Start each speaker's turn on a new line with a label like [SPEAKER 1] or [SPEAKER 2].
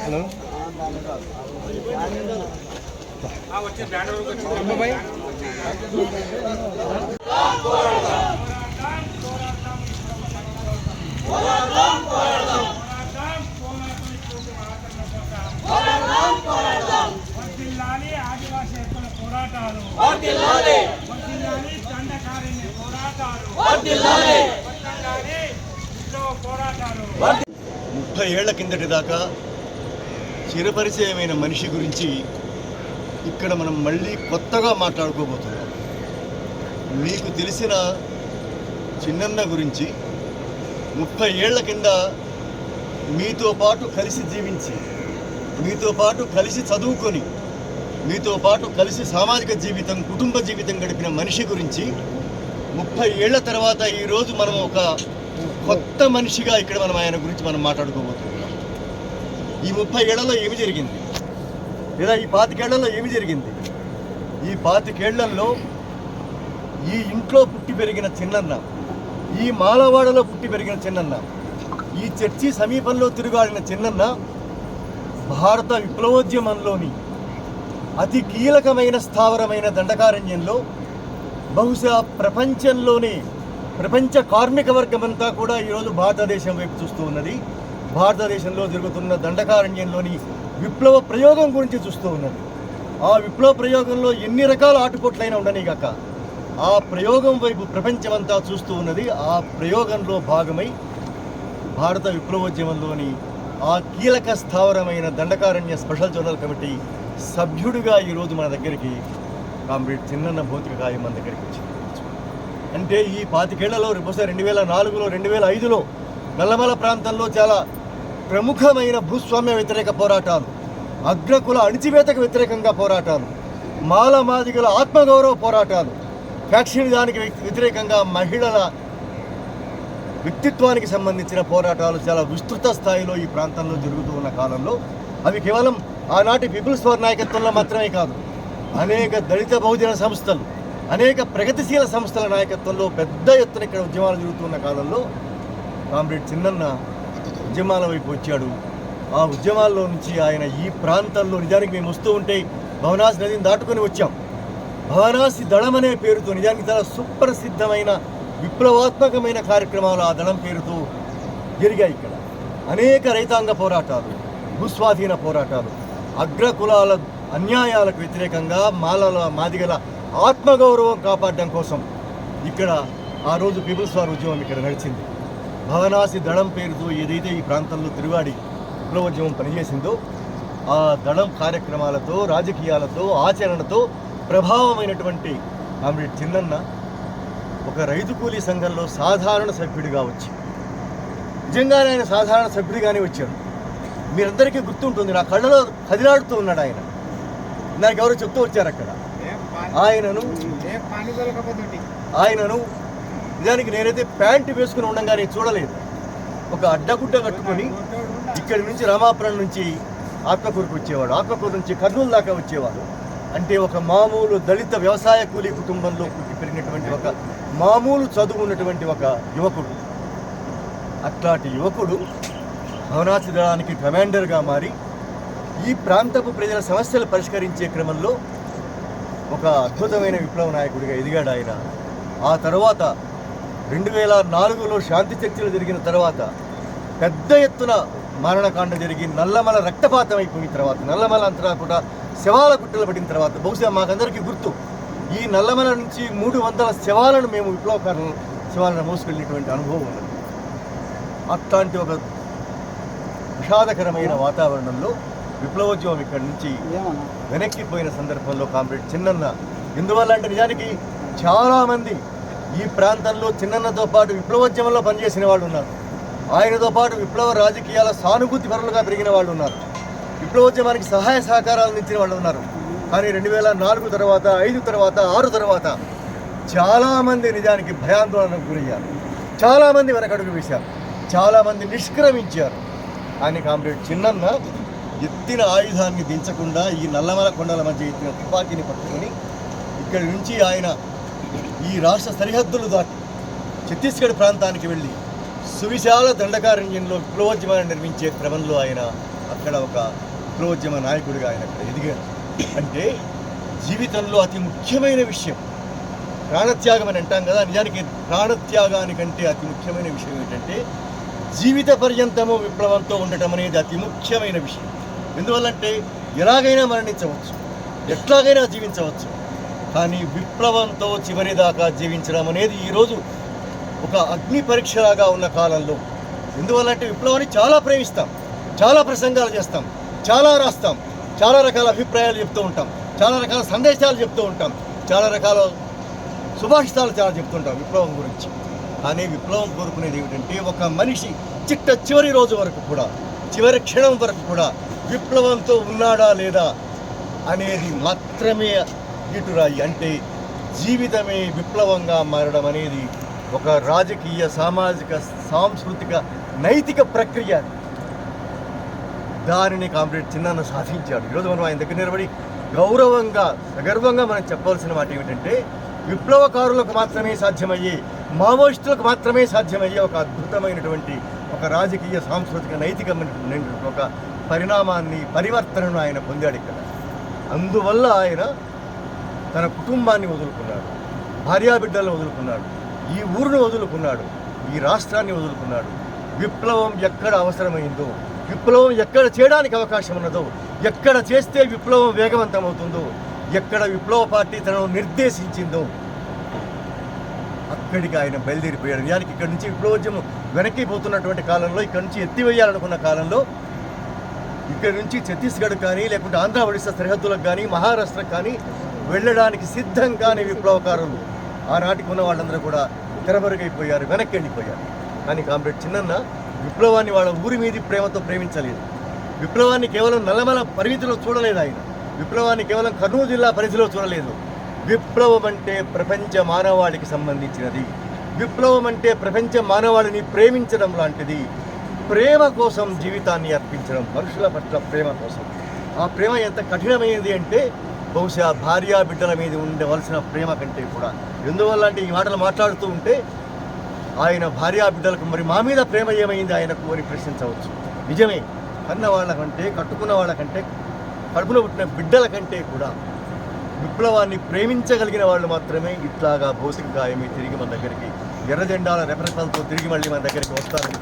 [SPEAKER 1] Hello అమ్మాయి
[SPEAKER 2] ఆదివాసీ పోరాటాలు పోరాటాలు
[SPEAKER 3] ముప్పై ఏళ్ళ కిందటి దాకా చిరపరిచయమైన మనిషి గురించి ఇక్కడ మనం మళ్ళీ కొత్తగా మాట్లాడుకోబోతున్నాం. మీకు తెలిసిన చిన్నన్న గురించి ముప్పై ఏళ్ళ కింద మీతో పాటు కలిసి జీవించి మీతో పాటు కలిసి చదువుకొని మీతో పాటు కలిసి సామాజిక జీవితం కుటుంబ జీవితం గడిపిన మనిషి గురించి ముప్పై ఏళ్ళ తర్వాత ఈరోజు మనం ఒక కొత్త మనిషిగా ఇక్కడ మనం ఆయన గురించి మనం మాట్లాడుకోబోతున్నాం. ఈ ముప్పై ఏళ్ళలో ఏమి జరిగింది? లేదా ఈ పాతికేళ్ళలో ఏమి జరిగింది? ఈ పాతికేళ్ళలో ఈ ఇంట్లో పుట్టి పెరిగిన చిన్నన్న ఈ మాలవాడలో పుట్టి పెరిగిన చిన్నన్న ఈ చర్చి సమీపంలో తిరుగాడిన చిన్నన్న భారత విప్లవోద్యమంలోని అతి కీలకమైన స్థావరమైన దండకారణ్యంలో బహుశా ప్రపంచంలోనే ప్రపంచ కార్మిక వర్గమంతా కూడా ఈరోజు భారతదేశం వైపు చూస్తూ ఉన్నది. భారతదేశంలో జరుగుతున్న దండకారణ్యంలోని విప్లవ ప్రయోగం గురించి చూస్తూ ఉన్నది. ఆ విప్లవ ప్రయోగంలో ఎన్ని రకాల ఆటుపోట్లైనా ఉండని కాక ఆ ప్రయోగం వైపు ప్రపంచమంతా చూస్తూ ఉన్నది. ఆ ప్రయోగంలో భాగమై భారత విప్లవోద్యమంలోని ఆ కీలక స్థావరమైన దండకారణ్య స్పెషల్ జోనల్ కమిటీ సభ్యుడిగా ఈరోజు మన దగ్గరికి కామ్రేడ్ చిన్నన్న భౌతిక కాయం మన దగ్గరికి వచ్చింది. అంటే ఈ పాతికేళ్ళలో బహుశా రెండు వేల నాలుగులో రెండు వేల ఐదులో నల్లమల ప్రాంతంలో చాలా ప్రముఖమైన భూస్వామ్య వ్యతిరేక పోరాటాలు అగ్రకుల అణిచివేతకు వ్యతిరేకంగా పోరాటాలు మాల మాదిగల ఆత్మగౌరవ పోరాటాలు ఫ్యాక్షన్ దానికి వ్యతిరేకంగా మహిళల వ్యక్తిత్వానికి సంబంధించిన పోరాటాలు చాలా విస్తృత స్థాయిలో ఈ ప్రాంతంలో జరుగుతూ ఉన్న కాలంలో అవి కేవలం ఆనాటి పీపుల్స్ పవర్ నాయకత్వంలో మాత్రమే కాదు అనేక దళిత బహుజన సంస్థలు అనేక ప్రగతిశీల సంస్థల నాయకత్వంలో పెద్ద ఎత్తున ఇక్కడ ఉద్యమాలు జరుగుతున్న కాలంలో కామ్రేడ్ చిన్నన్న ఉద్యమాల వైపు వచ్చాడు. ఆ ఉద్యమాల్లో నుంచి ఆయన ఈ ప్రాంతంలో నిజానికి మేము వస్తూ ఉంటే భవనాసి నదిని దాటుకొని వచ్చాం. భవనాసి దళం అనే పేరుతో నిజానికి చాలా సుప్రసిద్ధమైన విప్లవాత్మకమైన కార్యక్రమాలు ఆ దళం పేరుతో జరిగాయి ఇక్కడ. అనేక రైతాంగ పోరాటాలు భూస్వాధీన పోరాటాలు అగ్రకులాల అన్యాయాలకు వ్యతిరేకంగా మాలల మాదిగల ఆత్మగౌరవం కాపాడడం కోసం ఇక్కడ ఆ రోజు పీపుల్స్ వార్ ఉద్యమం ఇక్కడ నడిచింది. భవనాసి దళం పేరుతో ఏదైతే ఈ ప్రాంతంలో తిరువాడి విప్లవోద్యమం పనిచేసిందో ఆ దళం కార్యక్రమాలతో రాజకీయాలతో ఆచరణతో ప్రభావమైనటువంటి ఆమె చిన్నన్న ఒక రైతు కూలీ సంఘంలో సాధారణ సభ్యుడిగా వచ్చి నిజంగానే ఆయన సాధారణ సభ్యుడిగానే వచ్చాడు. మీరందరికీ గుర్తుంటుంది నా కళ్ళలో కదిలాడుతూ ఉన్నాడు ఆయన. నాకు ఎవరో చెప్తూ వచ్చారు అక్కడ. ఆయనను ఆయనను నిజానికి నేనైతే ప్యాంటు వేసుకుని ఉండగానే చూడలేదు. ఒక అడ్డగుడ్డ కట్టుకొని ఇక్కడి నుంచి రామాపురం నుంచి ఆత్మకూరుకు వచ్చేవాడు. ఆత్మకూరు నుంచి కర్నూలు దాకా వచ్చేవాడు. అంటే ఒక మామూలు దళిత వ్యవసాయ కూలీ కుటుంబంలో పెరిగినటువంటి ఒక మామూలు చదువు ఉన్నటువంటి ఒక యువకుడు. అట్లాంటి యువకుడు భవనాసి దళానికి కమాండర్గా మారి ఈ ప్రాంతపు ప్రజల సమస్యలు పరిష్కరించే క్రమంలో ఒక అద్భుతమైన విప్లవ నాయకుడిగా ఎదిగాడు ఆయన. ఆ తర్వాత రెండు వేల నాలుగులో శాంతి చర్చలు జరిగిన తర్వాత పెద్ద ఎత్తున మరణకాండ జరిగి నల్లమల రక్తపాతం అయిపోయిన తర్వాత నల్లమల అంతటా కూడా శవాల గుట్టలు పడిన తర్వాత బహుశా మాకందరికీ గుర్తు ఈ నల్లమల నుంచి మూడు వందల శవాలను మేము విప్లవకారులు శవాలను మోసుకెళ్ళినటువంటి అనుభవం ఉన్నది. అట్లాంటి ఒక విషాదకరమైన వాతావరణంలో విప్లవోద్యమం ఇక్కడి నుంచి వెనక్కిపోయిన సందర్భంలో కామ్రేడ్ చిన్నన్న. ఎందువల్ల అంటే నిజానికి చాలామంది ఈ ప్రాంతంలో చిన్నన్నతో పాటు విప్లవోద్యమంలో పనిచేసిన వాళ్ళు ఉన్నారు. ఆయనతో పాటు విప్లవ రాజకీయాల సానుభూతి పరులుగా పెరిగిన వాళ్ళు ఉన్నారు. విప్లవోద్యమానికి సహాయ సహకారాలు అందించిన వాళ్ళు ఉన్నారు. కానీ రెండు వేల నాలుగు తర్వాత ఐదు తర్వాత ఆరు తర్వాత చాలామంది నిజానికి భయాందోళనకు గురయ్యారు. చాలామంది వెనకడుగు వేశారు. చాలామంది నిష్క్రమించారు. అని కామ్రేడ్ చిన్నన్న ఎత్తిన ఆయుధాన్ని దించకుండా ఈ నల్లమల కొండల మధ్య ఎత్తిన తుపాకీని పట్టుకొని ఇక్కడి నుంచి ఆయన ఈ రాష్ట్ర సరిహద్దులు దాటి ఛత్తీస్గఢ్ ప్రాంతానికి వెళ్ళి సువిశాల దండకారణ్యంలో విప్లవోద్యమాన్ని నిర్మించే క్రమంలో ఆయన అక్కడ ఒక విప్లవోద్యమ నాయకుడిగా ఆయన అక్కడ ఎదిగారు. అంటే జీవితంలో అతి ముఖ్యమైన విషయం. ప్రాణత్యాగం అని అంటాం కదా నిజానికి ప్రాణత్యాగానికంటే అతి ముఖ్యమైన విషయం ఏంటంటే జీవిత పర్యంతము విప్లవంతో ఉండటం అనేది అతి ముఖ్యమైన విషయం. ఎందువల్లంటే ఎలాగైనా మరణించవచ్చు. ఎట్లాగైనా జీవించవచ్చు. కానీ విప్లవంతో చివరిదాకా జీవించడం అనేది ఈరోజు ఒక అగ్ని పరీక్షలాగా ఉన్న కాలంలో. ఎందువల్లంటే విప్లవాన్ని చాలా ప్రేమిస్తాం. చాలా ప్రసంగాలు చేస్తాం. చాలా రాస్తాం. చాలా రకాల అభిప్రాయాలు చెప్తూ ఉంటాం. చాలా రకాల సందేశాలు చెప్తూ ఉంటాం. చాలా రకాల సుభాషితాలు చాలా చెప్తుంటాం విప్లవం గురించి. కానీ విప్లవం కోరుకునేది ఏమిటంటే ఒక మనిషి చిట్ట చివరి రోజు వరకు కూడా చివరి క్షణం వరకు కూడా విప్లవంతో ఉన్నాడా లేదా అనేది మాత్రమే ఇటురాయి అంటే జీవితమే విప్లవంగా మారడం అనేది ఒక రాజకీయ సామాజిక సాంస్కృతిక నైతిక ప్రక్రియ. దానిని కామ్రేడ్ చిన్న సాధించాడు. ఈరోజు మనం ఆయన దగ్గర నిలబడి గౌరవంగా సగర్వంగా మనం చెప్పవలసిన మాట ఏమిటంటే విప్లవకారులకు మాత్రమే సాధ్యమయ్యే మావోయిస్టులకు మాత్రమే సాధ్యమయ్యే ఒక అద్భుతమైనటువంటి ఒక రాజకీయ సాంస్కృతిక నైతికమైన ఒక పరిణామాన్ని పరివర్తనను ఆయన పొందాడు ఇక్కడ. అందువల్ల ఆయన తన కుటుంబాన్ని వదులుకున్నాడు. భార్యాబిడ్డలను వదులుకున్నాడు. ఈ ఊరును వదులుకున్నాడు. ఈ రాష్ట్రాన్ని వదులుకున్నాడు. విప్లవం ఎక్కడ అవసరమైందో విప్లవం ఎక్కడ చేయడానికి అవకాశం ఉన్నదో ఎక్కడ చేస్తే విప్లవం వేగవంతమవుతుందో ఎక్కడ విప్లవ పార్టీ తనను నిర్దేశించిందో అక్కడికి ఆయన బయలుదేరిపోయాడు. నిజానికి ఇక్కడ నుంచి విప్లవోద్యమం వెనక్కి పోతున్నటువంటి కాలంలో ఇక్కడ నుంచి ఎత్తివేయాలనుకున్న కాలంలో ఇక్కడ నుంచి ఛత్తీస్గఢ్ కానీ లేకుంటే ఆంధ్ర ఒడిశా సరిహద్దులకు కానీ మహారాష్ట్రకు కానీ వెళ్ళడానికి సిద్ధం కాని విప్లవకారులు. ఆనాటికి ఉన్న వాళ్ళందరూ కూడా తెరమరుగైపోయారు వెనక్కి వెళ్ళిపోయారు కానీ కామ్రేడ్ చిన్నన్న విప్లవాన్ని వాళ్ళ ఊరి మీది ప్రేమతో ప్రేమించలేదు. విప్లవాన్ని కేవలం నల్లమల పరిమితిలో చూడలేదు ఆయన. విప్లవాన్ని కేవలం కర్నూలు జిల్లా పరిధిలో చూడలేదు. విప్లవం అంటే ప్రపంచ మానవాళికి సంబంధించినది. విప్లవం అంటే ప్రపంచ మానవాళిని ప్రేమించడం లాంటిది. ప్రేమ కోసం జీవితాన్ని అర్పించడం మనుషుల పట్ల ప్రేమ కోసం. ఆ ప్రేమ ఎంత కఠినమైనది అంటే బహుశా భార్య బిడ్డల మీద ఉండవలసిన ప్రేమ కంటే కూడా. ఎందువల్ల అంటే ఈ మాటలు మాట్లాడుతూ ఉంటే ఆయన భార్యా బిడ్డలకు మరి మా మీద ప్రేమ ఏమైంది ఆయనకు అని ప్రశ్నించవచ్చు. నిజమే. కన్న వాళ్ళకంటే కట్టుకున్న వాళ్ళకంటే కడుపులో పుట్టిన బిడ్డల కంటే కూడా విప్లవాన్ని ప్రేమించగలిగిన వాళ్ళు మాత్రమే ఇట్లాగా భౌతిక గాయమి తిరిగి మన దగ్గరికి ఎర్ర జెండాల రెపరెపలతో తిరిగి మళ్ళీ మన దగ్గరికి వస్తారని